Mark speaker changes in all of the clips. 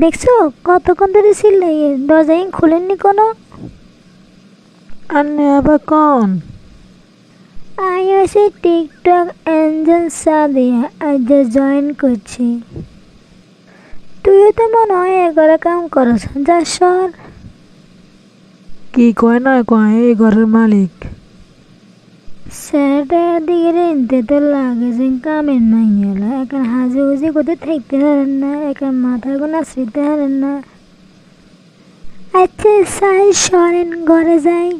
Speaker 1: দেখছ? কতক্ষণ ধরে চিল্লাই দরজাই খুলেননি কোনো?
Speaker 2: আন্নে আবার কন?
Speaker 1: আমি হচ্ছে টিকটক অ্যাঞ্জেল সাদিয়া আজ জয়েন করছি। তুইও তো মনে হয় এগারো কাম করছ যা সর।
Speaker 2: কি কয় না কয় এই ঘরের মালিক।
Speaker 1: স্যারটার দিকে তো লাগেছে কামের নাই এখন হাজে হুজি কোথায় থাকতে হারেন না, এখন মাথার কোনো আশ্রিতে হারেন না আচ্ছা সাই সরেন, ঘরে যাই।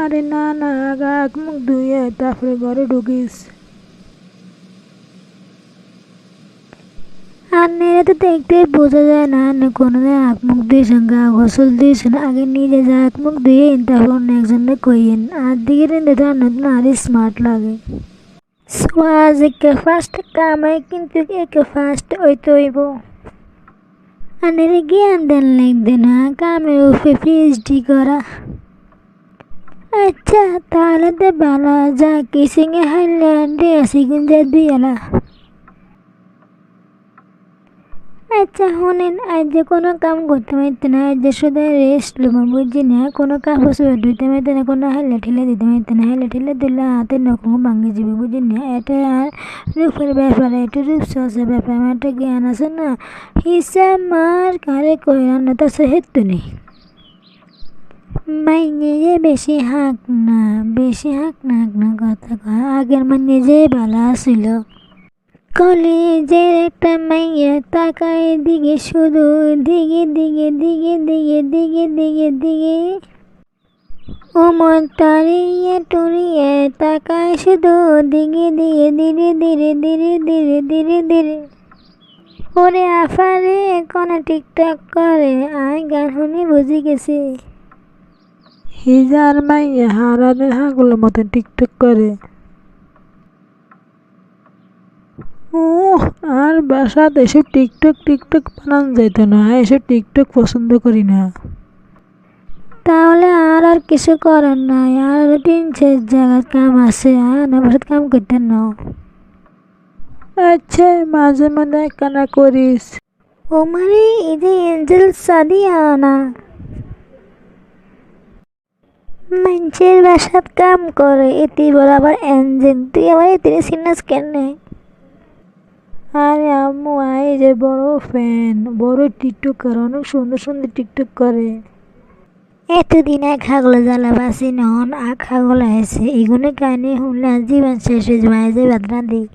Speaker 2: আরে না না আগা মুখ ধুয়ে, তারপরে ঘরে ঢুকিস।
Speaker 1: আর নেড়ে তো দেখতে বোঝা যায় না কোনোদিন হাত মুখ দিয়েছেন গা গোসল দিয়েছেন আগে নিজে যা হাত মুখ ধুয়ে তারপর একজনে কইয়েন। আর দিকে রেন্দে তো নতুন আরই স্মার্ট লাগে। সো আজ একে ফার্স্ট কামাই কিন্তু একে ফার্স্ট ওই তৈব আনের জ্ঞান দেন লাগবে না কামের উপরে পিএইচডি করা। আচ্ছা তাহলে তো ভালো, যা কিসিংয়ে হাইলে আন্ডে আসি গুঞ্জা দিয়ালা আচ্ছা শোনেন আজ যে কোনো কাম করতে পারতে না আজ যে শুধু রেস্ট লুমো বুঝছি না, কোনো কাপড় চোপড় ধুইতে পারতে না, কোনো হেলে ঠেলে দিতে পারতে না হেলে ঠেলে দিলে হাতে নখম ভাঙে যাবে বুঝি না? এটা আর রূপের ব্যাপার, এটা রূপ সহজের ব্যাপার, আমার একটা জ্ঞান আছে না, হিসাব মার কারে কই রান্না তো সে হেতু নেই। মাইনে যে বেশি হাঁক না, বেশি হাঁক না হাঁক না, কথা কয়, আগের মানে যে ভালো ছিল কলেজের একটা মাইয়া তাকায় দিকে শুধু দিকে দিকে দিকে দিকে দিকে দিকে দিকে ওমর তারিয়ে টুরিয়ে তাকায় শুধু দিকে দিকে ধীরে ধীরে ধীরে ধীরে ধীরে ধীরে ওরে আফারে কোন টিকটক করে আয় গান শুনি বুঝি গেছি
Speaker 2: হিজার মাইয়ে হারানের হাগুলো মতন টিকটক করে ও আর বাসাত এসব টিকটক টিকটক বানানো যাইতো না এসব টিকটক পছন্দ করি না।
Speaker 1: তাহলে আর আর কিছু করার নাই আর তিন চার জায়গার কাম আছে আর আমার সাথে কাম করতেন না।
Speaker 2: আচ্ছা মাঝে মাঝে কানা করিস।
Speaker 1: ও মানে এঞ্জেল সাদিয়া না। মানুষের বাসাত কাম করে এতে বলে আবার এঞ্জেল তুই আবার এতে সিনাস কেন?
Speaker 2: আরে আম্মু, আই যে বড় ফ্যান বড় করে অনেক সুন্দর সুন্দর টিকটক করে।
Speaker 1: এতদিন এক খাগলা জ্বালা বাসি নহন আখ খাগল আছে এগুলো কানে আর জীবন শেষ হয়ে যে বাদনা দিই